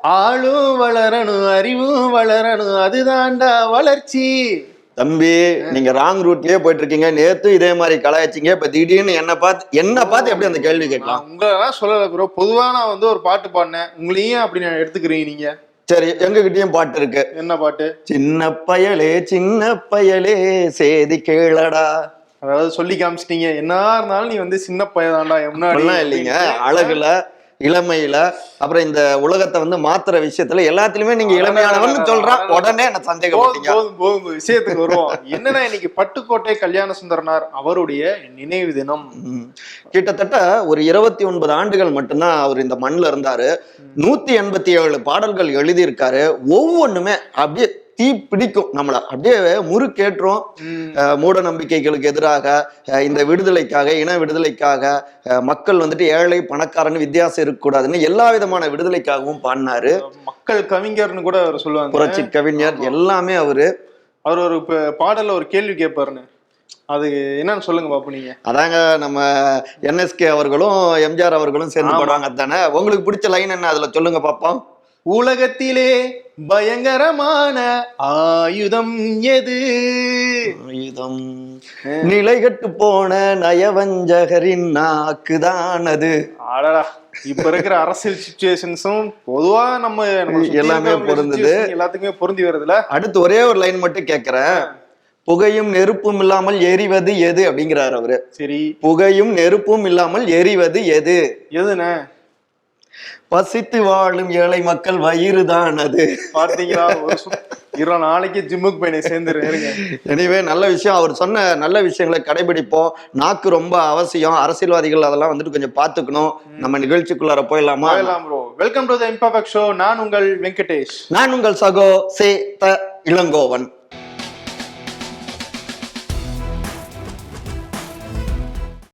ஆளும் வளரணும் அறிவும் வளரணும் அதுதான்டா வளர்ச்சி. தம்பி நீங்க ராங் ரூட்லயே போயிட்டு இருக்கீங்க நேத்து இதே மாதிரி கலாய்ச்சிங்க. இப்ப திடீர்னு என்ன பார்த்து என்ன பார்த்து எப்படி அந்த கேள்வி கேட்கலாம்? உங்களெல்லாம் சொல்லல ப்ரோ பொதுவா நான் வந்து ஒரு பாட்டு பாடினேன். உங்களையும் அப்படி நான் எடுத்துக்கிறீங்க நீங்க. சரி எங்க கிட்டயும் பாட்டு இருக்கு. என்ன பாட்டு? சின்ன பயலே சின்ன பயலே சேதி கேளடா. அதாவது சொல்லி காமிச்சிட்டீங்க. என்ன இருந்தாலும் நீ வந்து சின்ன பையதான்டா அப்படிலாம் இல்லைங்க. அழகுல இளமையில அப்புறம் இந்த உலகத்தை வந்து மாத்துற விஷயத்துல எல்லாத்துலயுமே நீங்க இளமையானவன் சொல்றான் உடனே என்ன சந்தேகப்பட்டீங்க போதும் விஷயத்துக்கு வருவோம். என்னன்னா இன்னைக்கு பட்டுக்கோட்டை கல்யாண சுந்தரனார் அவருடைய நினைவு தினம். கிட்டத்தட்ட ஒரு இருபத்தி ஒன்பது ஆண்டுகள் மட்டும்தான் அவர் இந்த மண்ணுல இருந்தாரு. நூத்தி எண்பத்தி ஏழு பாடல்கள் எழுதியிருக்காரு. ஒவ்வொன்றுமே அப்படியே தீ பிடிக்கும். நம்மள அப்படியே முறுக்கேற்றும் மூட நம்பிக்கைகளுக்கு எதிராக இந்த விடுதலைக்காக இன விடுதலைக்காக மக்கள் வந்துட்டு ஏழை பணக்காரன்னு வித்தியாசம் இருக்கக்கூடாதுன்னு எல்லா விதமான விடுதலைக்காகவும் பாடினாரு. மக்கள் கவிஞர்னு கூட அவர் சொல்லுவாங்க. புரட்சி கவிஞர் எல்லாமே அவரு. அவர் ஒரு பாடல்ல ஒரு கேள்வி கேட்பாருன்னு. அது என்னன்னு சொல்லுங்க பாப்பு நீங்க. அதாங்க நம்ம என்எஸ்கே அவர்களும் எம்ஜிஆர் அவர்களும் சேர்ந்து. பாடுவாங்க தானே? உங்களுக்கு பிடிச்ச லைன் என்ன? அதுல சொல்லுங்க பாப்போம். உலகத்திலே பயங்கரமான ஆயுதம் எது? ஆயுதம். நிலைகட்டு போன நயவஞ்சகரின் நாக்குதான் அது. அடடா இப்ப இருக்கிற அரசியல் சுச்சுவேஷன்ஸும் பொதுவா நம்ம எல்லாமே பொருந்துது. எல்லாத்துக்குமே பொருந்தி வருதுல? அடுத்து ஒரே ஒரு லைன் மட்டும் கேக்குறேன். புகையும் நெருப்பும் இல்லாமல் எரிவது எது அப்படிங்கிறாரு அவரு. சரி. புகையும் நெருப்பும் இல்லாமல் எரிவது எது? எதுண்ணே பசித்து வாழும் ஏழை மக்கள் வயிறுதான் அது பார்த்தீங்களா ஒரு சு- இரு நாளைக்கு ஜிம்முக்கு போய் சேர்ந்துரு இருங்க. எனவே நல்ல விஷயம். அவர் சொன்ன நல்ல விஷயங்களை கடைபிடிப்போம். நாக்கு ரொம்ப அவசியம். அரசியல்வாதிகள் அதெல்லாம் வந்துட்டு கொஞ்சம் பார்த்துக்கணும் நம்ம நிகழ்ச்சிக்குள்ளார போயிடலாமா? Bro welcome to the imperfect show நான் உங்கள் வெங்கடேஷ். நான் உங்கள் சகோ சே த இளங்கோவன்.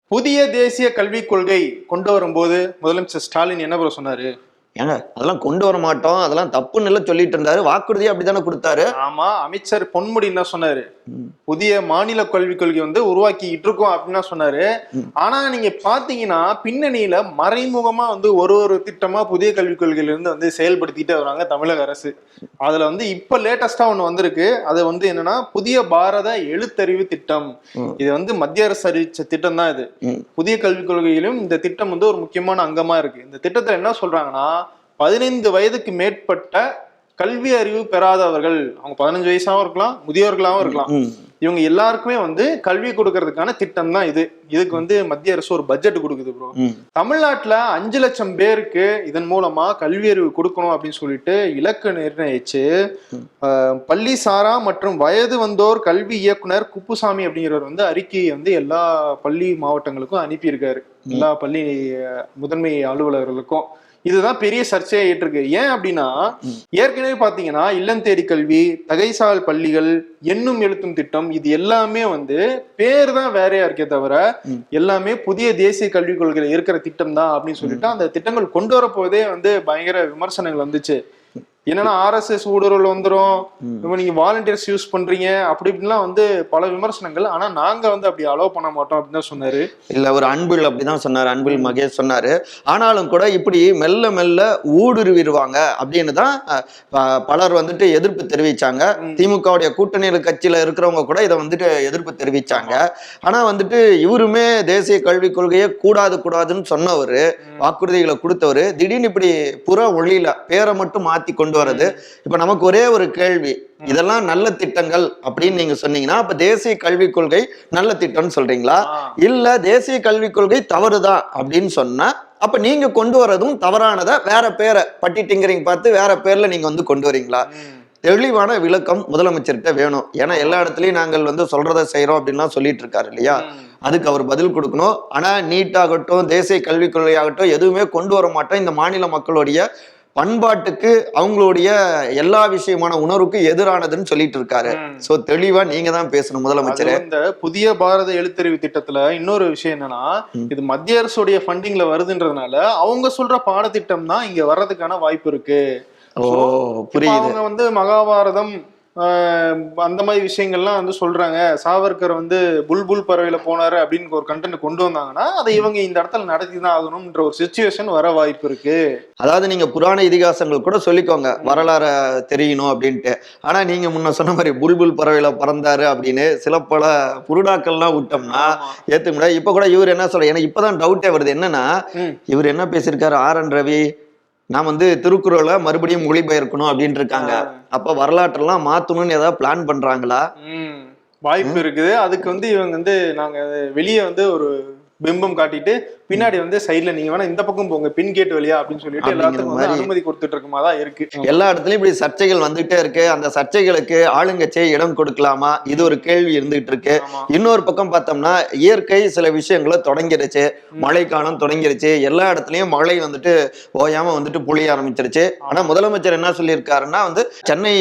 புதிய தேசிய கல்விக் கொள்கை கொண்டு வரும்போது முதலமைச்சர் ஸ்டாலின் என்ன ப்ரோ சொன்னாரு? ஏங்க அதெல்லாம் கொண்டு வர மாட்டோம். அதெல்லாம் தப்புன்னு எல்லாம் சொல்லிட்டு இருந்தாரு. வாக்குறுதி அப்படித்தானே கொடுத்தாரு. ஆமா அமைச்சர் பொன்முடி என்ன சொன்னாரு? புதிய மாநில கல்விக் கொள்கை வந்து உருவாக்கிட்டு இருக்கோம் அப்படின்னு சொன்னாரு. ஆனா நீங்க பாத்தீங்கன்னா பின்னணியில மறைமுகமா வந்து ஒரு ஒரு திட்டமா புதிய கல்விக் கொள்கையில இருந்து வந்து செயல்படுத்திட்டு வராங்க தமிழக அரசு. அதுல வந்து இப்ப லேட்டஸ்டா ஒண்ணு வந்திருக்கு. அது வந்து என்னன்னா புதிய பாரத எழுத்தறிவு திட்டம். இது வந்து மத்திய அரசு அறிவிச்ச திட்டம் தான் இது. புதிய கல்விக் கொள்கையிலும் இந்த திட்டம் வந்து ஒரு முக்கியமான அங்கமா இருக்கு. இந்த திட்டத்துல என்ன சொல்றாங்கன்னா பதினைந்து வயதுக்கு மேற்பட்ட கல்வி அறிவு பெறாதவர்கள் அவங்க பதினஞ்சு வயசாவும் இருக்கலாம் முதியோர்களாவும் இருக்கலாம். இவங்க எல்லாருக்குமே வந்து கல்வி கொடுக்கறதுக்கான திட்டம் தான் இது. இதுக்கு வந்து மத்திய அரசு ஒரு பட்ஜெட் கொடுக்குது ப்ரோ. தமிழ்நாட்டுல அஞ்சு லட்சம் பேருக்கு இதன் மூலமா கல்வி அறிவு கொடுக்கணும் அப்படின்னு சொல்லிட்டு இலக்கு நிர்ணயிச்சு பள்ளி சாரா மற்றும் வயது வந்தோர் கல்வி இயக்குனர் குப்புசாமி அப்படிங்கிறவர் வந்து அறிக்கையை வந்து எல்லா பள்ளி மாவட்டங்களுக்கும் அனுப்பியிருக்காரு. எல்லா பள்ளி முதன்மை அலுவலர்களுக்கும். இதுதான் பெரிய சர்ச்சையா ஏற்றிருக்கு. ஏன் அப்படின்னா ஏற்கனவே பாத்தீங்கன்னா இல்லம் தேடி கல்வி தகைசால் பள்ளிகள் எண்ணும் எழுத்தும் திட்டம் இது எல்லாமே வந்து பேர் தான் வேறையா இருக்கே தவிர எல்லாமே புதிய தேசிய கல்விக் கொள்கையில இருக்கிற திட்டம் தான் அப்படின்னு சொல்லிட்டு அந்த திட்டங்கள் கொண்டு வரப்போதே வந்து பயங்கர விமர்சனங்கள் வந்துச்சு. என்னன்னா ஆர்எஸ்எஸ் ஊடுருவல் வந்துரும். இப்ப நீங்க வாலண்டியர்ஸ் யூஸ் பண்றீங்க. அப்படி இப்படிலாம் வந்து பல விமர்சனங்கள். ஆனா நாங்க வந்து அப்படி அலோவ் பண்ண மாட்டோம் அப்படின்னு தான் சொன்னாரு. இல்ல ஒரு அன்பில் அப்படிதான் சொன்னாரு. அன்பில் மகேஷ் சொன்னாரு. ஆனாலும் கூட இப்படி மெல்ல மெல்ல ஊடுருவிடுவாங்க அப்படின்னு தான் பலர் வந்துட்டு எதிர்ப்பு தெரிவிச்சாங்க. திமுகவுடைய கூட்டணி கட்சியில இருக்கிறவங்க கூட இதை வந்துட்டு எதிர்ப்பு தெரிவிச்சாங்க. ஆனா வந்துட்டு இவருமே தேசிய கல்விக் கொள்கையை கூடாது கூடாதுன்னு சொன்னவர் வாக்குறுதிகளை கொடுத்தவர் திடீர்னு இப்படி புற ஒளியில பேரை மட்டும் மாத்தி கொண்டு வர்றது இப்ப நமக்கு ஒரே ஒரு கேள்வி இதெல்லாம் நல்ல திட்டங்கள் அப்படின்னு நீங்க சொன்னீங்கன்னா அப்ப தேசிய கல்விக் கொள்கை நல்ல திட்டம்னு சொல்றீங்களா. இல்ல தேசிய கல்விக் கொள்கை தவறுதான் அப்படின்னு சொன்னா அப்ப நீங்க கொண்டு வரதும் தவறானதை வேற பேரை பட்டி டிங்கரிங் பார்த்து வேற பேர்ல நீங்க வந்து கொண்டு வரீங்களா? தெளிவான விளக்கம் முதலமைச்சர்கிட்ட வேணும். ஏன்னா எல்லா இடத்துலயும் நாங்கள் வந்து சொல்றதை செய்யறோம் அப்படின்லாம் சொல்லிட்டு இருக்காரு இல்லையா அதுக்கு அவர் பதில் கொடுக்கணும். ஆனா நீட் ஆகட்டும் தேசிய கல்விக் கொள்கை ஆகட்டும் எதுவுமே கொண்டு வர மாட்டோம். இந்த மாநில மக்களுடைய பண்பாட்டுக்கு அவங்களுடைய எல்லா விஷயமான உணர்வுக்கு எதிரானதுன்னு சொல்லிட்டு இருக்காரு. சோ தெளிவா நீங்க தான் பேசணும் முதலமைச்சர். இந்த புதிய பாரத எழுத்தறிவு திட்டத்துல இன்னொரு விஷயம் என்னன்னா இது மத்திய அரசுடைய ஃபண்டிங்ல வருதுன்றதுனால அவங்க சொல்ற பாடத்திட்டம் தான் இங்க வர்றதுக்கான வாய்ப்பு இருக்கு. புரியுது. அவங்க வந்து மகாபாரதம் அந்த மாதிரி விஷயங்கள்லாம் வந்து சொல்றாங்க. சாவர்கர் வந்து புல்புல் பறவையில போனாரு அப்படின்னு ஒரு கண்டென்ட் கொண்டு வந்தாங்கன்னா அதை இவங்க இந்த இடத்துல நடத்தி தான் ஆகணும்ன்ற ஒரு சுச்சுவேஷன் வர வாய்ப்பு இருக்கு. அதாவது நீங்க புராண இதிகாசங்கள் கூட சொல்லிக்கோங்க. வரலாற தெரியணும் அப்படின்ட்டு. ஆனா நீங்க முன்ன சொன்ன மாதிரி புல்புல் பறவையில பறந்தாரு அப்படின்னு சில பல புருடாக்கள்லாம் விட்டோம்னா ஏத்துக்க முடியாது இப்ப கூட இவர் என்ன சொல்ற எனக்கு இப்பதான் டவுட்டே வருது. என்னன்னா. இவர் என்ன பேசியிருக்காரு? ஆர் என் ரவி நான் வந்து திருக்குறளை மறுபடியும் மொழிபெயர்க்கணும் அப்படின்னு இருக்காங்க அப்ப வரலாற்றெல்லாம் மாத்தணும்னு ஏதாவது பிளான் பண்றாங்களா? வாய்ப்பு இருக்குது. அதுக்கு வந்து இவங்க வந்து நாங்க வெளியே வந்து ஒரு பிம்பம் காட்டிட்டு பின்னாடி வந்து சைடுல நீங்க வேணா இந்த பக்கம் போங்க பின் கேட் வழியா அப்படின்னு சொல்லிட்டு எல்லாத்துக்கும். அனுமதி கொடுத்துட்டு இருக்குமா தான் இருக்கு. எல்லா இடத்துலயும் இப்படி சர்ச்சைகள் வந்துகிட்டே இருக்கு. அந்த சர்ச்சைகளுக்கு ஆளுங்கட்சியை இடம் கொடுக்கலாமா? இது ஒரு கேள்வி இருந்துகிட்டு இருக்கு. இன்னொரு பக்கம் பார்த்தோம்னா இயற்கை சில விஷயங்களை தொடங்கிருச்சு. மழைக்காலம் தொடங்கிருச்சு. எல்லா இடத்துலயும் மழை வந்துட்டு ஓயாம வந்துட்டு பொழிய ஆரம்பிச்சிருச்சு. ஆனா முதலமைச்சர் என்ன சொல்லியிருக்காருன்னா வந்து சென்னை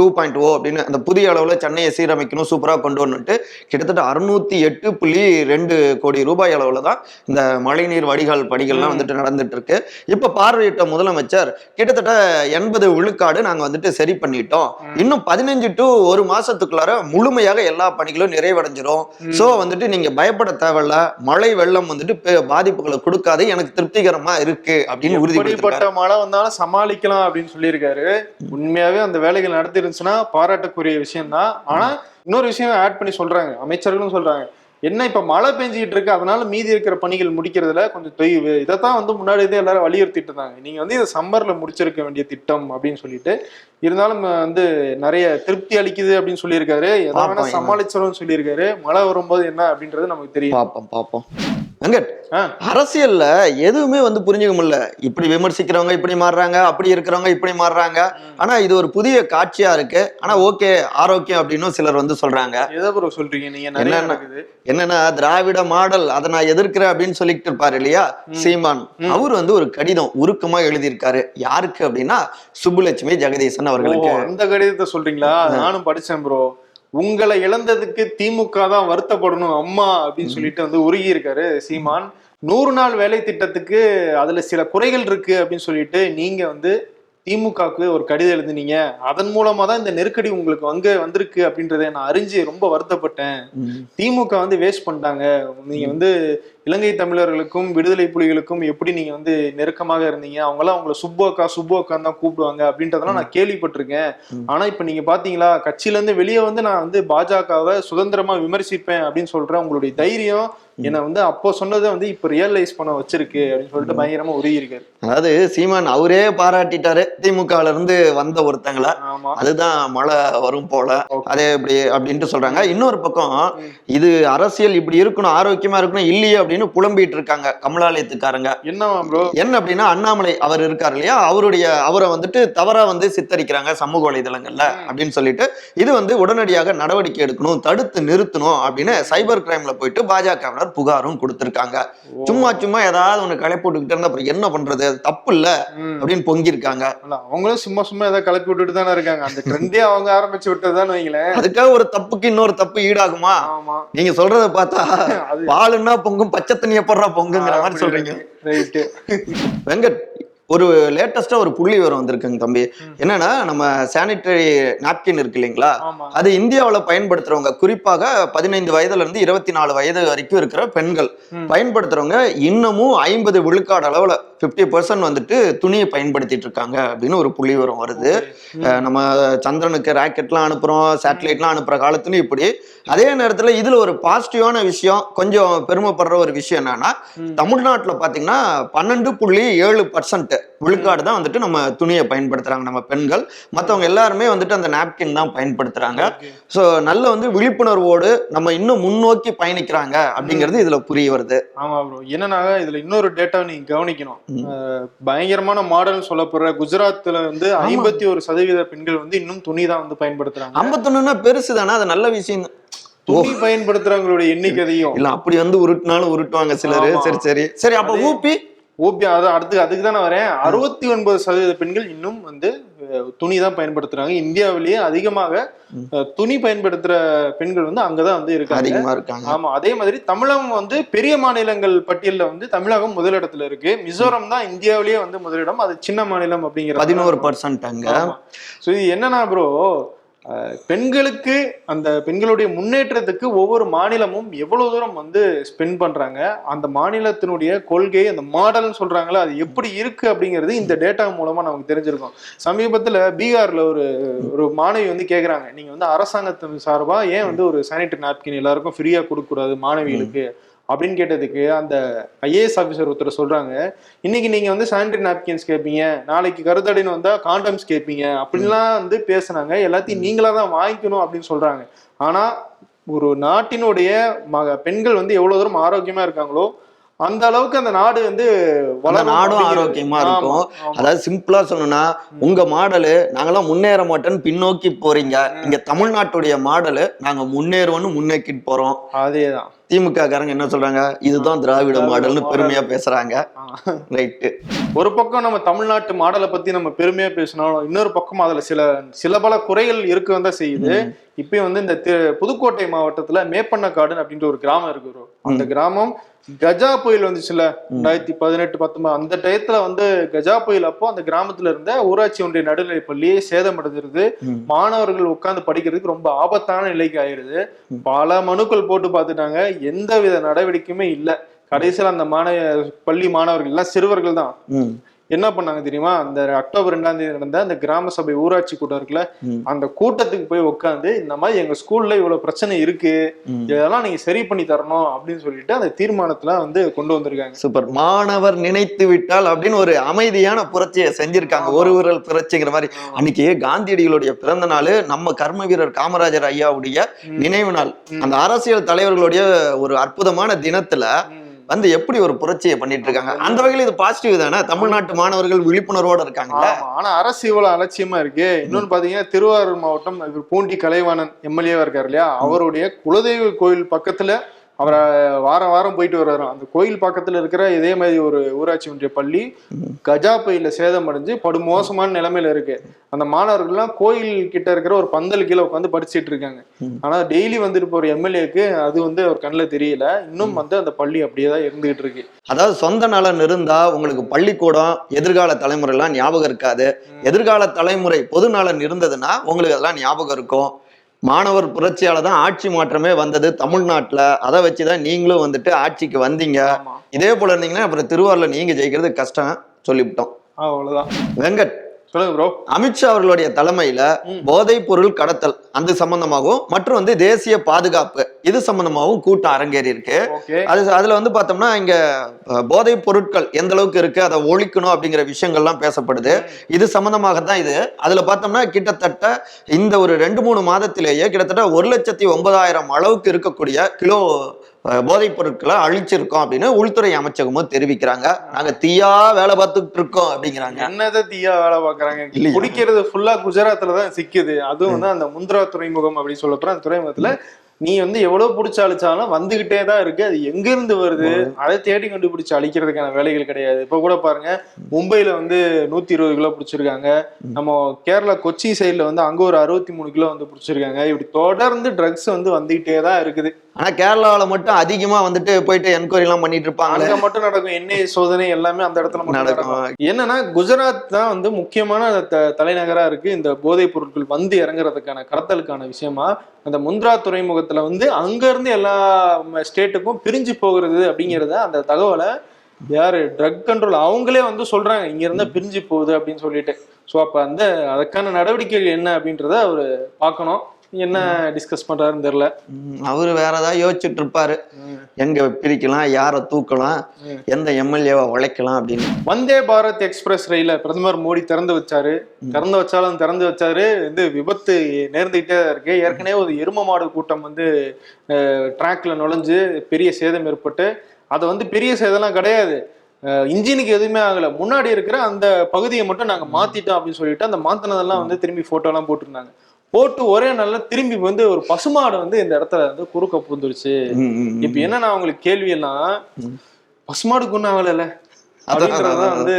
டூ பாயிண்ட் ஓ அப்படின்னு அந்த புதிய அளவுல சென்னையை சீரமைக்கணும் சூப்பரா கொண்டு வரணும்ட்டு கிட்டத்தட்ட அறுநூத்தி எட்டு புள்ளி ரெண்டு கோடி ரூபாய் அளவுல தான் இந்த மழைநீர் வடிகால் பணிகள்லாம் வந்துட்டு நடந்துட்டு இருக்கு இப்ப பார்வையிட்ட முதலமைச்சர் கிட்டத்தட்ட எண்பது விழுக்காடு நாங்க வந்துட்டு சரி பண்ணிட்டோம். இன்னும் பதினஞ்சு டு ஒரு மாசத்துக்குள்ளார முழுமையாக எல்லா பணிகளும் நிறைவடைஞ்சிரும். சோ வந்துட்டு நீங்க பயப்பட தேவையில்ல. மழை வெள்ளம் வந்துட்டு பாதிப்புகளை கொடுக்காது. எனக்கு திருப்திகரமா இருக்கு அப்படின்னு எப்படிப்பட்ட மழை வந்தாலும் சமாளிக்கலாம் அப்படின்னு சொல்லியிருக்காரு. உண்மையாவே அந்த வேலைகள் நடத்திருந்துச்சுன்னா பாராட்டக்கூடிய விஷயம் தான் ஆனா இன்னொரு விஷயம் ஆட் பண்ணி சொல்றாங்க. அமைச்சர்களும் சொல்றாங்க. என்ன இப்ப மழை பெஞ்சிட்டு இருக்கு? அதனால மீதி இருக்கிற பணிகள் முடிக்கிறதுல கொஞ்சம் தொய்வு. இதைத்தான் வந்து முன்னாடி இருந்தே எல்லாரும் வலியுறுத்திட்டு இருந்தாங்க. நீங்க வந்து இதை சம்மர்ல முடிச்சிருக்க வேண்டிய திட்டம் அப்படின்னு சொல்லிட்டு இருந்தாலும் வந்து நிறைய திருப்தி அளிக்குது அப்படின்னு சொல்லியிருக்காரு. எதை வேணா பாப்போம் என்ன. சமாளிச்சிடும் சொல்லியிருக்காரு. மழை வரும்போது என்ன அப்படின்றது நமக்கு தெரியும். பாப்போம் பாப்போம். வெங்கட். அரசியல்ல எதுவுமே வந்து புரிஞ்சுக்க முடியல. இப்படி விமர்சிக்கிறவங்க இப்படி மாறுறாங்க அப்படி இருக்கிறவங்க இப்படி மாறுறாங்க. ஆனா இது ஒரு புதிய காட்சியா இருக்கு. ஆனா ஓகே ஆரோக்கியம் அப்படின்னு சிலர் வந்து சொல்றாங்க. சொல்றீங்க? நீங்க என்னென்ன? என்னன்னா திராவிட மாடல் அதை நான் எதிர்க்கிறேன் அப்படின்னு சொல்லிட்டு இருப்பாரு இல்லையா? சீமான். அவர் வந்து ஒரு கடிதம் உருக்கமா எழுதியிருக்காரு. யாருக்கு அப்படின்னா சுப்புலட்சுமி ஜெகதீசன் அவர்களுக்கு. அந்த கடிதத்தை சொல்றீங்களா? நானும் படிச்சேன் ப்ரோ உங்களை இழந்ததுக்கு திமுக தான் வருத்தப்படணும் அம்மா அப்படின்னு சொல்லிட்டு வந்து உருகி இருக்காரு சீமான். நூறு நாள் வேலை திட்டத்துக்கு அதுல சில குறைகள் இருக்கு அப்படின்னு சொல்லிட்டு நீங்க வந்து திமுகவுக்கு ஒரு கடிதம் எழுதுனீங்க. அதன் மூலமா தான் இந்த நெருக்கடி உங்களுக்கு அங்க வந்திருக்கு அப்படின்றத நான் அறிஞ்சு ரொம்ப வருத்தப்பட்டேன். திமுக வந்து வேஸ்ட் பண்ணிட்டாங்க. நீங்க வந்து இலங்கை தமிழர்களுக்கும் விடுதலை புலிகளுக்கும் எப்படி நீங்க வந்து நெருக்கமாக இருந்தீங்க? அவங்களாம் உங்களை சுப்பு அக்கா சுப்பு அக்கான்னு தான் கூப்பிடுவாங்க அப்படின்றதெல்லாம் நான் கேள்விப்பட்டிருக்கேன். ஆனா இப்ப நீங்க பாத்தீங்களா கட்சியில இருந்து வெளியே வந்து நான் வந்து பாஜகவை சுதந்திரமா விமர்சிப்பேன் அப்படின்னு சொல்றேன் உங்களுடைய தைரியம் என்னை வந்து அப்போ சொன்னதை வந்து இப்ப ரியலைஸ் பண்ண வச்சிருக்கு அப்படின்னு சொல்லிட்டு பயங்கரமா உருகி இருக்காரு. அதாவது சீமான் அவரே பாராட்டிட்டாரு. திமுகல இருந்து வந்த ஒருத்தங்கள. அதுதான் மழை வரும் போல. அதே இப்படி அப்படின்ட்டு சொல்றாங்க. இன்னொரு பக்கம் இது அரசியல் இப்படி இருக்கணும் ஆரோக்கியமா இருக்கணும் இல்லையே அப்படின்னு புலம்பிட்டு இருக்காங்க கமலாலயத்துக்காரங்க. என்னவா ப்ரோ என்ன அப்படின்னா அண்ணாமலை அவர் இருக்கார் இல்லையா? அவருடைய அவரை வந்துட்டு தவறா வந்து சித்தரிக்கிறாங்க சமூக வலைதளங்கள்ல அப்படின்னு சொல்லிட்டு. இது வந்து உடனடியாக நடவடிக்கை எடுக்கணும் தடுத்து நிறுத்தணும் அப்படின்னு சைபர் கிரைம்ல போயிட்டு பாஜகவினர் புகாரும் கொடுத்திருக்காங்க. சும்மா சும்மா ஏதாவது ஒண்ணு களை போட்டுக்கிட்டு இருந்தா அப்புறம் என்ன பண்றது? தப்பு இல்ல அப்படின்னு பொங்கியிருக்காங்க. அவங்களும் சும்மா சும்மா ஏதாவது கலப்பி விட்டுட்டு தானே இருக்காங்க. அந்த ட்ரெண்டே அவங்க ஆரம்பிச்சு விட்டதுதான் வைங்களேன். அதுக்காக ஒரு தப்புக்கு இன்னொரு தப்பு ஈடாகுமா? நீங்க சொல்றத பார்த்தா பாலுன்னா பொங்கும் பச்சை தண்ணிய போடுறா பொங்குங்கிற மாதிரி சொல்றீங்க. வெங்கட் ஒரு லேட்டஸ்டா ஒரு புள்ளி விவரம் வந்திருக்குங்க தம்பி. என்னன்னா நம்ம சானிட்டரி நாப்கின் இருக்கு இல்லைங்களா? அது இந்தியாவுல பயன்படுத்துறவங்க குறிப்பாக பதினைந்து வயதுல இருந்து இருபத்தி நாலு வயது வரைக்கும் இருக்கிற பெண்கள். பயன்படுத்துறவங்க இன்னமும் ஐம்பது விழுக்காடு அளவுல 50% பர்சன்ட் வந்துட்டு துணியை பயன்படுத்திட்டு இருக்காங்க அப்படின்னு ஒரு புள்ளி விவரம் வருது. நம்ம சந்திரனுக்கு ராக்கெட்லாம் அனுப்புறோம் சேட்டலைட்லாம் அனுப்புற காலத்துலயும் இப்படி. அதே நேரத்துல இதுல ஒரு பாசிட்டிவான விஷயம் கொஞ்சம் பெருமைப்படுற ஒரு விஷயம் என்னன்னா தமிழ்நாட்டுல பாத்தீங்கன்னா பன்னெண்டு புள்ளி ஏழு பர்சன்ட் விழுக்காடு தான் வந்துட்டு நம்ம துணியை பயன்படுத்துறாங்க நம்ம பெண்கள். மத்தவங்க எல்லாருமே வந்துட்டு அந்த நாப்கின் தான் பயன்படுத்துறாங்க. சோ நல்ல வந்து விழிப்புணர்வோடு நம்ம இன்னும் முன்னோக்கி பயணிக்கிறாங்க அப்படிங்கிறது இதுல புரிய வருது. ஆமா ப்ரோ என்னன்னா இதுல இன்னொரு டேட்டா நீங்க கவனிக்கணும். பயங்கரமான மாடல் சொல்லப்படுற குஜராத்ல வந்து ஐம்பத்தி ஒரு சதவீத பெண்கள் வந்து இன்னும் துணி தான் வந்து பயன்படுத்துறாங்க. ஐம்பத்தொன்னுன்னா பெருசு தானே அது நல்ல விஷயம். துணி பயன்படுத்துறவங்களுடைய எண்ணிக்கை அதிகம் இல்ல அப்படி வந்து உருட்டினாலும் உருட்டுவாங்க சிலரு. சரி சரி. சரி அப்ப ஊப்பி ஓபி அது அடுத்து அதுக்கு தானே வரேன். அறுபத்தி ஒன்பது சதவீத பெண்கள் இன்னும் வந்து துணி தான் பயன்படுத்துறாங்க. இந்தியாவிலேயே அதிகமாக துணி பயன்படுத்துற பெண்கள் வந்து அங்கதான் வந்து இருக்காங்க. அதிகமா இருக்காங்க. ஆமா அதே மாதிரி தமிழகம் வந்து பெரிய மாநிலங்கள் பட்டியல்ல வந்து தமிழகம் முதலிடத்துல இருக்கு. மிசோரம் தான் இந்தியாவிலேயே வந்து முதலிடம் அது சின்ன மாநிலம் அப்படிங்கிற பதினோரு பர்சன்ட் அங்க. ஸோ இது என்னன்னா ப்ரோ பெண்களுக்கு அந்த பெண்களுடைய முன்னேற்றத்துக்கு ஒவ்வொரு மாநிலமும் எவ்வளவு தூரம் வந்து ஸ்பெண்ட் பண்றாங்க அந்த மாநிலத்தினுடைய கொள்கை அந்த மாடல்னு சொல்றாங்களே அது எப்படி இருக்கு அப்படிங்கிறது இந்த டேட்டா மூலமா நமக்கு தெரிஞ்சிருக்கும். சமீபத்துல பீகார்ல ஒரு ஒரு மாணவி வந்து கேக்குறாங்க நீங்க வந்து அரசாங்கத்தின் சார்பா ஏன் வந்து ஒரு சானிட்டரி நாப்கின் எல்லாருக்கும் ஃப்ரீயா கொடுக்க கூடாது மாணவிகளுக்கு? அப்படின்னு கேட்டதுக்கு அந்த ஐஏஎஸ் ஆஃபீஸர் ஒருத்தர் சொல்றாங்க இன்னைக்கு நீங்க வந்து சானிட்டரி நாப்கின்ஸ் கேட்பீங்க நாளைக்கு கருத்தடைன்னு வந்தா காண்டம்ஸ் கேட்பீங்க அப்படின்லாம் வந்து பேசுனாங்க. எல்லாத்தையும் நீங்களா தான் வாங்கிக்கணும் அப்படின்னு சொல்றாங்க. ஆனா ஒரு நாட்டினுடைய மக பெண்கள் வந்து எவ்வளவு தூரம் ஆரோக்கியமா இருக்காங்களோ அந்த அளவுக்கு அந்த நாடு வந்து நாடும். ஆரோக்கியமா இருக்கும். அதாவது சிம்பிளா சொல்லணும்னா உங்க மாடலு நாங்கெல்லாம் முன்னேற மாட்டோம்னு பின்னோக்கி போறீங்க. இங்க தமிழ்நாட்டுடைய மாடலு நாங்க முன்னேறுவோம்னு முன்னேக்கிட்டு போறோம். அதேதான். திமுக காரங்க என்ன சொல்றாங்க? இதுதான் திராவிட மாடல்னு மாடல். பெருமையா பேசுறாங்க. ரைட்டு. ஒரு பக்கம் நம்ம தமிழ்நாட்டு மாடலை பத்தி நம்ம பெருமையா பேசினாலும் இன்னொரு பக்கம் அதுல சில சில பல குறைகள் இருக்க தான் செய்யுது. இப்பயும் வந்து இந்த புதுக்கோட்டை மாவட்டத்துல மேப்பண்ணக்காடுன்னு அப்படின்ற ஒரு கிராமம் இருக்கு. அந்த கிராமம் கஜா புயல் வந்துச்சுல ரெண்டாயிரத்தி பதினெட்டு பத்தொன்பது அந்த டயத்துல வந்து கஜா புயல் அப்போ அந்த கிராமத்துல இருந்த ஊராட்சி ஒன்றிய நடுநிலைப் பள்ளி சேதமடைஞ்சிருது ம். மாணவர்கள் உட்கார்ந்து படிக்கிறதுக்கு ரொம்ப ஆபத்தான நிலைக்கு ஆயிருது. பல மனுக்கள் போட்டு பார்த்துட்டாங்க. எந்த வித நடவடிக்கையுமே இல்லை. கடைசியில் அந்த மாணவ பள்ளி மாணவர்கள் எல்லாம் சிறுவர்கள் தான் என்ன பண்ணாங்க தெரியுமா? அந்த அக்டோபர் ரெண்டாம் தேதி நடந்த அந்த கிராம சபை ஊராட்சி கூட்டம் இருக்குல்ல. அந்த கூட்டத்துக்கு போய் உட்காந்து இந்த மாதிரி எங்க ஸ்கூல்ல இவ்வளவு பிரச்சனை இருக்கு. இதெல்லாம் நீங்க சரி பண்ணி தரணும் அப்படின்னு சொல்லிட்டு அந்த தீர்மானத்துல வந்து கொண்டு வந்திருக்காங்க. சூப்பர். மாணவர் நினைத்து விட்டால் அப்படின்னு ஒரு அமைதியான புரட்சியை செஞ்சிருக்காங்க. ஒரு விரல் புரட்சிங்கிற மாதிரி. அன்னைக்கு காந்தியடிகளுடைய பிறந்த நாள் நம்ம கர்ம வீரர் காமராஜர் ஐயாவுடைய நினைவு நாள். அந்த அரசியல் தலைவர்களுடைய ஒரு அற்புதமான தினத்துல. வந்து எப்படி ஒரு புரட்சியை பண்ணிட்டு இருக்காங்க அந்த வகையில் இது பாசிட்டிவ் தானே? தமிழ்நாட்டு மாணவர்கள் விழிப்புணர்வோட இருக்காங்கல்ல ஆமா ஆனா அரசு இவ்வளவு அலட்சியமா இருக்கு. இன்னொன்னு பாத்தீங்கன்னா திருவாரூர் மாவட்டம் பூண்டி கலைவாணன் எம்எல்ஏவா இருக்காரு இல்லையா? அவருடைய குலதெய்வ கோயில் பக்கத்துல அவரை வாரம் வாரம் போயிட்டு வர்றாராம் அந்த கோயில் பக்கத்துல இருக்கிற இதே மாதிரி ஒரு ஊராட்சி ஒன்றிய பள்ளி கஜா புயல்ல சேதமடைஞ்சு படுமோசமான நிலைமையில இருக்கு. அந்த மாணவர்கள்லாம் கோயில் கிட்ட இருக்கிற ஒரு பந்தல் கீழே உட்காந்து படிச்சிட்டு இருக்காங்க. ஆனா டெய்லி வந்துட்டு போற எம்எல்ஏக்கு அது வந்து அவர் கண்ணில் தெரியல. இன்னும் வந்து அந்த பள்ளி அப்படியே தான் இருந்துகிட்டு இருக்கு. அதாவது சொந்த நலன் இருந்தா உங்களுக்கு பள்ளிக்கூடம் எதிர்கால தலைமுறை எல்லாம் ஞாபகம் இருக்காது. எதிர்கால தலைமுறை பொது நலன் இருந்ததுன்னா உங்களுக்கு அதெல்லாம் ஞாபகம் இருக்கும். மாணவர் புரட்சியால தான் ஆட்சி மாற்றமே வந்தது தமிழ்நாட்டுல. அதை வச்சுதான் நீங்களும் வந்துட்டு ஆட்சிக்கு வந்தீங்க. இதே போல இருந்தீங்கன்னா அப்புறம் திருவாரூர்ல நீங்க ஜெயிக்கிறது கஷ்டம் சொல்லிவிட்டோம். அவ்வளவுதான். வெங்கட் சொல்லுங்க ப்ரோ அமித்ஷா அவர்களுடைய தலைமையில போதைப் பொருள் கடத்தல் அது சம்பந்தமாகவும் மற்றும் வந்து தேசிய பாதுகாப்பு இது சம்பந்தமாகவும் கூட்டம் அரங்கேறி இருக்கு. அது அதுல வந்து பார்த்தோம்னா இங்க போதைப் பொருட்கள் எந்த அளவுக்கு இருக்கு அதை ஒழிக்கணும் அப்படிங்கிற விஷயங்கள்லாம் பேசப்படுது. இது சம்பந்தமாக தான் இது. அதுல பார்த்தோம்னா கிட்டத்தட்ட இந்த ஒரு ரெண்டு மூணு மாதத்திலேயே கிட்டத்தட்ட ஒரு லட்சத்தி ஒன்பதாயிரம் அளவுக்கு இருக்கக்கூடிய கிலோ போதைப் பொருட்களை அழிச்சிருக்கோம் அப்படின்னு உள்துறை அமைச்சகமும் தெரிவிக்கிறாங்க. நாங்க தீயா வேலை பார்த்துட்டு இருக்கோம் அப்படிங்கிறாங்க. என்னதை தீயா வேலை பாக்குறாங்க? குடிக்கிறது ஃபுல்லா குஜராத்ல தான் சிக்குது. அதுவும் வந்து அந்த முந்திரா துறைமுகம் அப்படின்னு சொல்லப்போற அந்த துறைமுகத்துல நீ வந்து எவ்வளவு பிடிச்சு அழிச்சாலும் வந்துகிட்டே தான் இருக்கு. அது எங்க இருந்து வருது அதை தேடி கண்டுபிடிச்சு அழிக்கிறதுக்கான வேலைகள் கிடையாது. இப்ப கூட பாருங்க மும்பைல வந்து நூத்தி இருபது கிலோ பிடிச்சிருக்காங்க. நம்ம கேரளா கொச்சி சைடுல வந்து அங்க ஒரு அறுபத்தி மூணு கிலோ வந்து பிடிச்சிருக்காங்க. இப்படி தொடர்ந்து ட்ரக்ஸ் வந்து வந்துகிட்டே தான் இருக்குது. ஆனா கேரளாவுல மட்டும் அதிகமா வந்துட்டு போயிட்டு என்கொயரி எல்லாம் பண்ணிட்டு இருப்பாங்களே அங்க மட்டும் நடக்கும். எண்ணெய் சோதனை எல்லாமே அந்த இடத்துல மட்டும் நடக்கும். என்னன்னா குஜராத் தான் வந்து முக்கியமான தலைநகரா இருக்கு. இந்த போதைப் பொருட்கள் வந்து இறங்குறதுக்கான கடத்தலுக்கான விஷயமா அந்த முந்த்ரா துறைமுகத்துல வந்து அங்க இருந்து எல்லா ஸ்டேட்டுக்கும் பிரிஞ்சு போகிறது அப்படிங்கறத அந்த தகவலை யாரு ட்ரக் கண்ட்ரோல் அவங்களே வந்து சொல்றாங்க. இங்க இருந்தா பிரிஞ்சு போகுது அப்படின்னு சொல்லிட்டு. ஸோ அப்ப அந்த அதுக்கான நடவடிக்கைகள் என்ன அப்படின்றத அவர் பார்க்கணும். என்ன டிஸ்கஸ் பண்றாருன்னு தெரியல. அவரு வேற ஏதாவது யோசிச்சுட்டு இருப்பாரு. எங்க பிரிக்கலாம் யாரை தூக்கலாம் எந்த எம்எல்ஏவை உழைக்கலாம் அப்படின்னு. வந்தே பாரத் எக்ஸ்பிரஸ் ரயில பிரதமர் மோடி திறந்து வச்சாரு. திறந்து வச்சாலும் திறந்து வச்சாரு. வந்து விபத்து நேர்ந்துகிட்டே தான் இருக்கு. ஏற்கனவே ஒரு எரும மாடு கூட்டம் வந்து ட்ராக்ல நுழைஞ்சு பெரிய சேதம் ஏற்பட்டு அது வந்து பெரிய சேதம்லாம் கிடையாது. இன்ஜினுக்கு எதுவுமே ஆகல. முன்னாடி இருக்கிற அந்த பகுதியை மட்டும் நாங்க மாத்திட்டோம் அப்படின்னு சொல்லிட்டு அந்த மாத்தினதெல்லாம் வந்து திரும்பி போட்டோ எல்லாம் போட்டிருந்தாங்க. போட்டு ஒரே நாள்ல திரும்பி வந்து ஒரு பசுமாடு வந்து இந்த இடத்துல வந்து குறுக்க புந்துருச்சு. இப்ப என்னன்னா அவங்களுக்கு கேள்வி எல்லாம் பசுமாடுக்கு ஒன்றும் வந்து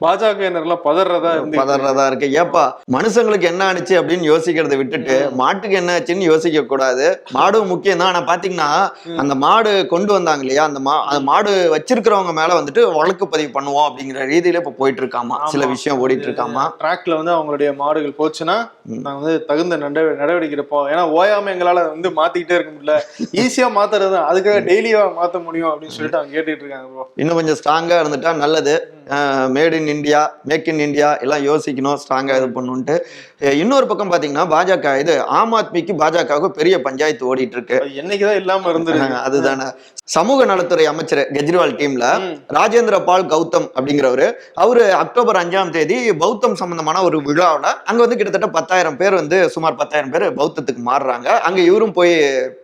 பாஜகவினர்லாம் பதறதா பதறதா இருக்கு. ஏப்பா மனுஷங்களுக்கு என்ன ஆனிச்சு அப்படின்னு யோசிக்கிறதை விட்டுட்டு மாட்டுக்கு என்ன ஆச்சுன்னு யோசிக்க கூடாது. மாடும் முக்கியம் தான். ஆனா பாத்தீங்கன்னா அந்த மாடு கொண்டு வந்தாங்க இல்லையா? அந்த மா அந்த மாடு வச்சிருக்கிறவங்க மேல வந்துட்டு வழக்கு பதிவு பண்ணுவோம் அப்படிங்கிற ரீதியில இப்ப போயிட்டு இருக்காமா சில. விஷயம் ஓடிட்டு இருக்காமா ட்ராக்ல வந்து அவங்களுடைய மாடுகள் போச்சுன்னா நாங்க வந்து தகுந்த நடவ- நடவடிக்கை எடுப்போம் ஏன்னா ஓயாம எங்களால வந்து மாத்திக்கிட்டே இருக்க முடியல. ஈஸியா மாத்துறது. அதுக்காக டெய்லியா மாத்த முடியும் அப்படின்னு சொல்லிட்டு அவங்க கேட்டுட்டு இருக்காங்க இன்னும் கொஞ்சம் ஸ்ட்ராங்காக இருந்துட்டா நல்லது. Made in India make in India எல்லாம் யோசிக்கணும் ஸ்ட்ராங்காக இது பண்ணுன்ட்டு இன்னொரு பக்கம் பாத்தீங்கன்னா பாஜக இது ஆம் ஆத்மிக்கு பாஜகவுக்கு பெரிய பஞ்சாயத்து ஓடிட்டு இருக்கு என்னைக்குதான் இல்லாம இருந்துருக்கு. அஹ் அதுதானே. சமூக நலத்துறை அமைச்சர் கெஜ்ரிவால் டீம்ல. ராஜேந்திர பால் கௌதம் அப்படிங்கிறவரு அவரு அக்டோபர் அஞ்சாம் தேதி பௌத்தம் சம்பந்தமான ஒரு விழாவில் அங்க வந்து கிட்டத்தட்ட பத்தாயிரம் பேர் வந்து சுமார் பத்தாயிரம் பேர் பௌத்தத்துக்கு மாறுறாங்க. அங்க இவரும் போய்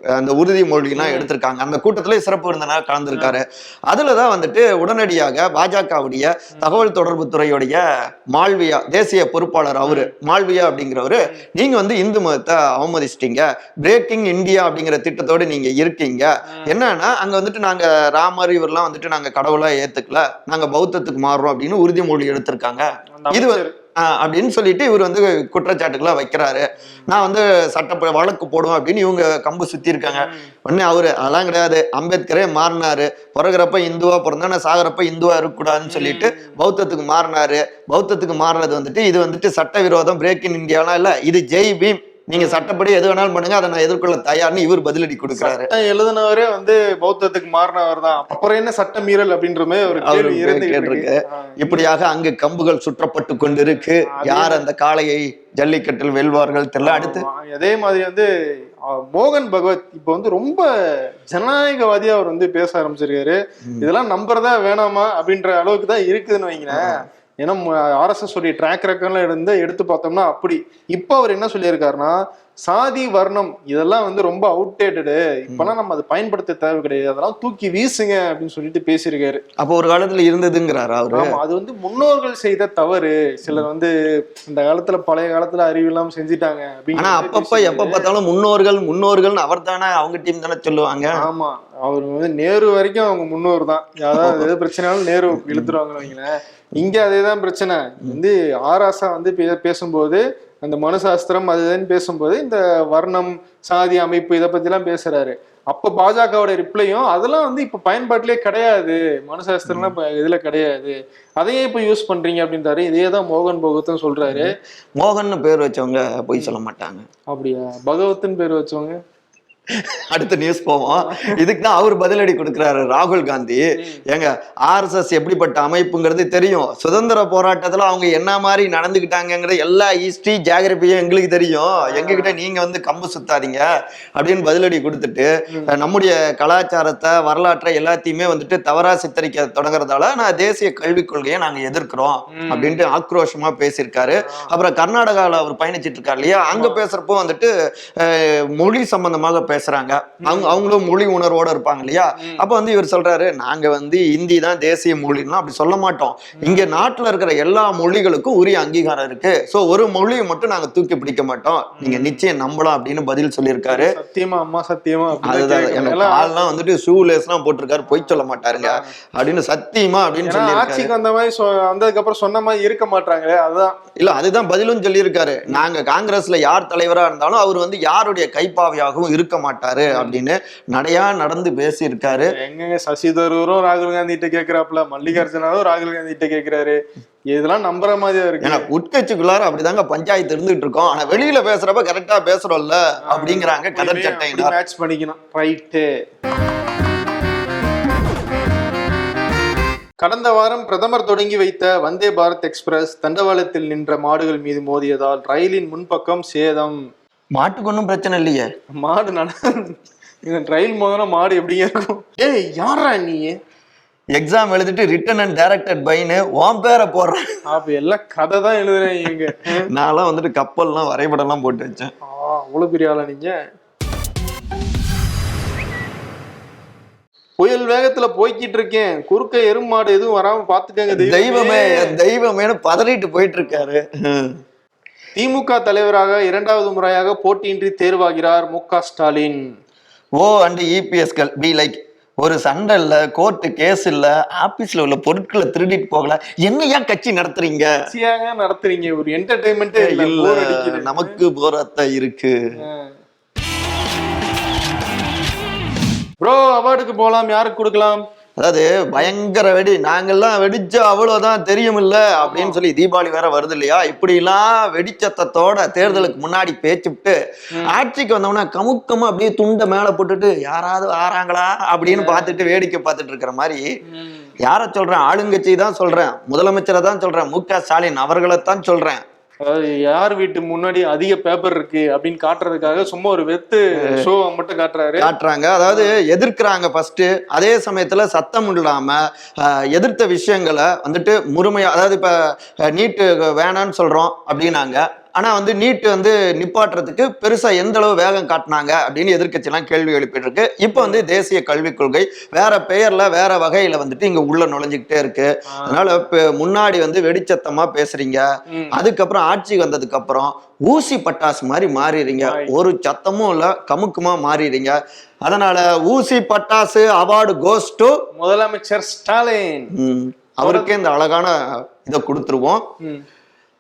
அந்த உறுதிமொழிலாம் எடுத்திருக்காங்க. அந்த கூட்டத்துல சிறப்பு விருந்தினர் கலந்துருக்காரு. அதுலதான் வந்துட்டு உடனடியாக பாஜகவுடைய தகவல் தொடர்பு துறையுடைய மால்வியா தேசிய பொறுப்பாளர் அவரு மால்வியா அப்படிங்கிறவரு நீங்க வந்து இந்து மதத்தை அவமதிச்சிட்டீங்க. பிரேக்கிங் இந்தியா அப்படிங்கிற திட்டத்தோட நீங்க இருக்கீங்க. என்னன்னா அங்க வந்துட்டு நாங்க ராமர் இவரெல்லாம் வந்துட்டு நாங்க கடவுளா ஏத்துக்கல. நாங்க பௌத்தத்துக்கு மாறுறோம் அப்படின்னு உறுதிமொழி எடுத்திருக்காங்க. இது அப்படின்னு சொல்லிட்டு இவர் வந்து குற்றச்சாட்டுகளை வைக்கிறாரு. நான் வந்து சட்ட வழக்கு போடுவேன் அப்படின்னு இவங்க கம்பு சுத்தி இருக்காங்க. உடனே அவரு அதெல்லாம் கிடையாது. அம்பேத்கரே மாறினாரு. பிறகுறப்ப இந்துவா பிறந்தா நான் சாகுறப்ப இந்துவா இருக்கக்கூடாதுன்னு சொல்லிட்டு பௌத்தத்துக்கு மாறினாரு. பௌத்தத்துக்கு மாறினது வந்துட்டு இது வந்துட்டு சட்டவிரோதம் பிரேக் இன் இந்தியாலாம் இல்ல. இது ஜெய் பீம் நீங்க சட்டப்படி எது வேணாலும் பண்ணுங்க அதை நான் எதிர்கொள்ள தயார்னு இவர் பதிலடி கொடுக்குறாரு. சட்டம் எழுதினவரே வந்து பௌத்தத்துக்கு மாறினவர் தான். அப்புறம் என்ன சட்ட மீறல் அப்படின்ற மாதிரி கேட்டிருக்கு. இப்படியாக அங்கு கம்புகள் சுற்றப்பட்டு கொண்டிருக்கு. யார் அந்த காளையை ஜல்லிக்கட்டில் வெல்வார்கள் தெரியல அடுத்து. அதே மாதிரி வந்து மோகன் பகவத் இப்போ வந்து ரொம்ப ஜனநாயகவாதியா அவர் வந்து பேச ஆரம்பிச்சிருக்காரு. இதெல்லாம் நம்புறதா வேணாமா அப்படின்ற அளவுக்கு தான் இருக்குதுன்னு வைங்களேன். ஏன்னா ஆர்எஸ்எஸ் உடைய ட்ராக் ரெக்கார்ட்லாம் எடுத்து எடுத்து பார்த்தோம்னா அப்படி. இப்போ அவர் என்ன சொல்லியிருக்காருன்னா சாதி வர்ணம் இதெல்லாம் வந்து ரொம்ப அவுடேட்டடு இப்பெல்லாம் நம்ம அதை பயன்படுத்த தேவை கிடையாது. அதெல்லாம் தூக்கி வீசுங்க அப்படின்னு சொல்லிட்டு பேசியிருக்காரு. அப்போ ஒரு காலத்துல இருந்ததுங்கிறாரு அவரு? ஆமா அது வந்து முன்னோர்கள் செய்த தவறு. சிலர் வந்து இந்த காலத்துல பழைய காலத்துல அறிவு இல்லாம செஞ்சுட்டாங்க அப்படின்னு ஆனா அப்பப்ப. எப்ப பார்த்தாலும் முன்னோர்கள் முன்னோர்கள்னு அவர் தானே அவங்க டீம் தானே சொல்லுவாங்க. ஆமா அவர் வந்து நேரு வரைக்கும் அவங்க முன்னோர் தான். யாராவது எது பிரச்சனைனாலும் நேரு இழுத்துருவாங்கன்னு வைங்களேன். இங்க அதேதான் பிரச்சனை. வந்து ஆராசா வந்து பேசும்போது அந்த மனுசாஸ்திரம் அது இதுன்னு பேசும்போது இந்த வர்ணம் சாதி அமைப்பு இதை பத்தி எல்லாம் பேசுறாரு. அப்ப பாஜகவோட ரிப்ளையும் அதெல்லாம் வந்து இப்ப பயன்பாட்டிலே கிடையாது. மனுசாஸ்திரம்லாம் இதுல கிடையாது. அதையே இப்ப யூஸ் பண்றீங்க அப்படின்றாரு. இதே தான் மோகன் பகவத்தும் சொல்றாரு. மோகன்னு பேர் வச்சவங்க பொய் சொல்ல மாட்டாங்க. அப்படியா? பகவத்துன்னு பேர் வச்சவங்க? அடுத்த நியூஸ் போவோம். இதுக்கு தான் அவர் பதிலடி கொடுக்கிறாரு ராகுல் காந்தி. ஏங்க ஆர்எஸ்எஸ் எப்படிப்பட்ட அமைப்புங்கிறது தெரியும். சுதந்திர போராட்டத்துல அவங்க என்ன மாதிரி நடந்துக்கிட்டாங்கங்கிற எல்லா ஹிஸ்டரி ஜியாகிரபியும் எங்களுக்கு தெரியும். எங்ககிட்ட நீங்க வந்து கம்பு சுத்தாதீங்க அப்படின்னு பதிலடி கொடுத்துட்டு நம்முடைய கலாச்சாரத்தை வரலாற்றை எல்லாத்தையுமே வந்துட்டு தவறா சித்தரிக்க தொடங்குறதால நான் தேசிய கல்விக் கொள்கையை நாங்க எதிர்க்கிறோம் அப்படின்ட்டு ஆக்ரோஷமா பேசியிருக்காரு. அப்புறம் கர்நாடகாவில் அவர் பயணிச்சிட்டு இருக்காரு இல்லையா? அங்க பேசுறப்போ வந்துட்டு மொழி சம்பந்தமாக பேசுறாங்க. அவங்க அவங்களும் மொழி உணர்வோட இருப்பாங்க இல்லையா? அப்ப வந்து இவர் சொல்றாரு நாங்க வந்து இந்தி தான் தேசிய மொழின்னா அப்படி சொல்ல மாட்டோம். இங்க நாட்டுல இருக்கிற எல்லா மொழிகளுக்கும் உரிய அங்கீகாரம் இருக்கு. சோ ஒரு மொழியை மட்டும் நாங்க தூக்கி பிடிக்க மாட்டோம். நீங்க நிச்சயம் நம்பலாம் அப்படின்னு பதில் சொல்லியிருக்காரு. சத்தியமா அம்மா சத்தியமா அதுதான் கால்லாம் வந்துட்டு ஷூலேஸ் எல்லாம் போட்டிருக்காரு பொய் சொல்ல மாட்டாருங்க. அப்படின்னு சத்தியமா அப்படின்னு சொல்லியிருக்காரு. ஆட்சிக்கு வந்த மாதிரி வந்ததுக்கு அப்புறம் சொன்ன மாதிரி இருக்க மாட்டாங்களே அதுதான். இல்ல அதுதான் பதிலும் சொல்லியிருக்காரு. நாங்க காங்கிரஸ்ல யார் தலைவரா இருந்தாலும் அவர் வந்து யாருடைய கைப்பாவையாகவும் இருக்க மாட்டாரு அப்படின்னு நடையா நடந்து பேசியிருக்காரு. எங்கங்க சசி தரூரும் ராகுல் காந்தி கிட்ட கேக்குறாப்புல? மல்லிகார்ஜுனாவும் ராகுல் காந்தி கிட்ட கேக்குறாரு. இதெல்லாம் நம்புற மாதிரியா இருக்கு. ஏன்னா உட்கட்சிக்குள்ளார அப்படிதாங்க பஞ்சாயத்து இருந்துட்டு இருக்கோம். ஆனா வெளியில பேசுறப்ப கரெக்டா பேசுறோம்ல அப்படிங்கிறாங்க கதர் சட்டையினர். மேட்ச் பண்ணிக்கணும். ரைட்டு கடந்த வாரம் பிரதமர் தொடங்கி வைத்த வந்தே பாரத் எக்ஸ்பிரஸ் தண்டவாளத்தில் நின்ற மாடுகள் மீது மோதியதால் ரயிலின் முன்பக்கம் சேதம். மாட்டுக்கு ஒன்றும் பிரச்சனை இல்லையே. மாடு நட இந்த ரயில் மோதனா மாடு எப்படிங்க இருக்கும்? ஏய் யாரா நீ? எக்ஸாம் எழுதிட்டு ரிட்டன் அண்ட் டைரக்டட் பைன்னு உன் பேரை போடுறேன். அப்ப எல்லாம் கதை தான் எழுதுறேன் இங்க நான்லாம் வந்துட்டு கப்பல்லாம் வரைபடம்லாம் போட்டு வச்சேன். ஆ, அவ்வளவு பெரிய ஆளா நீங்க? புயல் வேகத்துல போய்கிட்டு இருக்கேன். குறுக்க எருமாடு எதுவும் வராம பாத்துக்கங்க தெய்வமே. தெய்வமேனு பதறிட்டு போயிட்டு இருக்காரு. திமுக தலைவராக இரண்டாவது முறையாக போட்டியின்றி தேர்வாகிறார் மு க ஸ்டாலின். ஓ அண்ட் இபிஎஸ்கள் பி லைக் ஒரு சண்டை இல்ல கோர்ட்டு கேஸ் இல்ல ஆபீஸ்ல உள்ள பொருட்களை திருடிட்டு போகல என்ன ஏன் கட்சி நடத்துறீங்க? நடத்துறீங்க? ஒரு என்டர்டைன்மெண்ட்டே இல்ல. நமக்கு போராட்டம் இருக்கு. ப்ரோ அவார்டுக்கு போலாம் யாருக்கு கொடுக்கலாம்? அதாவது பயங்கர வெடி. நாங்கெல்லாம் வெடிச்சா அவ்வளவுதான் தெரியுமில்ல அப்படின்னு சொல்லி தீபாவளி வேற வருது இல்லையா? இப்படி எல்லாம் வெடிச்சத்தத்தோட தேர்தலுக்கு முன்னாடி பேச்சுட்டு ஆட்சிக்கு வந்தோம்னா கமுக்கமா அப்படியே துண்டை மேல போட்டுட்டு யாராவது ஆறாங்களா? அப்படின்னு பார்த்துட்டு வேடிக்கை பார்த்துட்டு இருக்கிற மாதிரி யார சொல்றேன்? ஆளுங்கட்சி தான் சொல்றேன். முதலமைச்சரை தான் சொல்றேன். மு க ஸ்டாலின் அவர்களை தான் சொல்றேன். அதாவது யார் வீட்டு முன்னாடி அதிக பேப்பர் இருக்கு அப்படின்னு காட்டுறதுக்காக சும்மா ஒரு வெத்து ஷோ மட்டும் காட்டுறாரு. காட்டுறாங்க. அதாவது எதிர்க்கிறாங்க ஃபர்ஸ்ட் அதே சமயத்துல சத்தம் இல்லாம எதிர்த்த விஷயங்களை வந்துட்டு முழுமையா அதாவது இப்ப நீட்டு வேணாம்னு சொல்றோம் அப்படின்னாங்க. ஆனா வந்து நீட் வந்து நிப்பாட்டுறதுக்கு பெருசா எந்த அளவு வேகம் காட்டினாங்க அப்படின்னு எதிர்க்கட்சியெல்லாம் கேள்வி எழுப்பிட்டு இருக்கு இப்போ வந்து தேசிய கல்விக் கொள்கை வேற பெயர்ல வேற வகையில வந்துட்டு இங்க உள்ள நுழைஞ்சுக்கிட்டே இருக்கு. அதனால முன்னாடி வந்து வெடிச்சத்தமா பேசுறீங்க. அதுக்கப்புறம் ஆட்சி வந்ததுக்கு அப்புறம் ஊசி பட்டாசு மாதிரி மாறிடுறீங்க. ஒரு சத்தமும் இல்ல கமுக்குமா மாறிடுறீங்க. அதனால ஊசி பட்டாசு அவார்டு கோஸ் டு முதலமைச்சர் ஸ்டாலின். அவருக்கே இந்த அழகான இதை கொடுத்துருவோம்.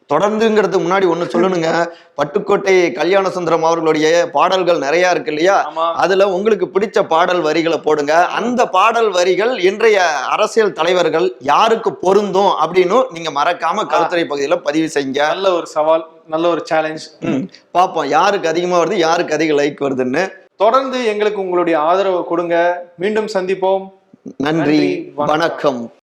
ம். தொடர்ந்துங்கிறதுக்கு முன்னாடி ஒண்ணு சொல்லணுங்க. பட்டுக்கோட்டை கல்யாண சுந்தரம் அவர்களுடைய பாடல்கள் நிறைய இருக்கு இல்லையா? அதுல உங்களுக்கு பிடிச்ச பாடல் வரிகளை போடுங்க. அந்த பாடல் வரிகள் இன்றைய அரசியல் தலைவர்கள் யாருக்கு பொருந்தும் அப்படின்னு நீங்க மறக்காம கருத்துரை பகுதியில பதிவு செய்யுங்க. நல்ல ஒரு சவால் நல்ல ஒரு சேலஞ்ச் பார்ப்போம் யாருக்கு அதிகமா வருது யாருக்கு அதிக லைக் வருதுன்னு. தொடர்ந்து எங்களுக்கு உங்களுடைய ஆதரவை கொடுங்க. மீண்டும் சந்திப்போம். நன்றி. வணக்கம்.